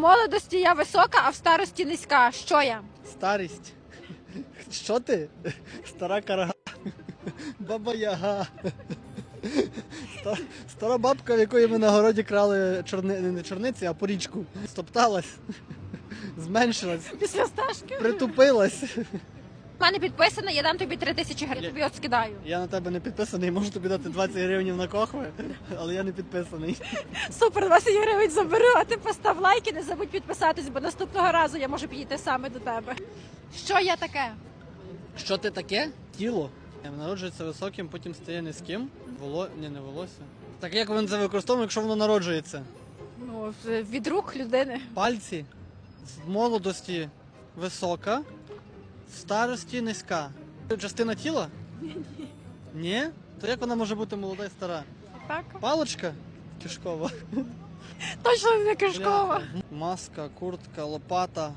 молодості я висока, а в старості низька. Що я? Старість. Що ти? Стара карага, Баба Яга. Стара бабка, в якої ми на городі крали чорни... не чорниці, а порічку. Стопталась, зменшилась, Після стежки. притупилась. У мене підписано, я дам тобі три тисячі гривень, тобі от скидаю. Я на тебе не підписаний, можу тобі дати 20 гривень на кохви, але я не підписаний. Супер, 20 гривень заберу, а ти постав лайк і не забудь підписатись, бо наступного разу я можу підійти саме до тебе. Що я таке? Що ти таке? Тіло. Народжується високим, потім стає низьким. Воло... Ні, не волосся. Так як він це використовує, якщо воно народжується? Ну, від рук людини. Пальці в молодості висока, в старості низька. Частина тіла? Ні. Ні? То як вона може бути молода і стара? Так. Палочка кишкова. Точно не кишкова. Маска, куртка, лопата,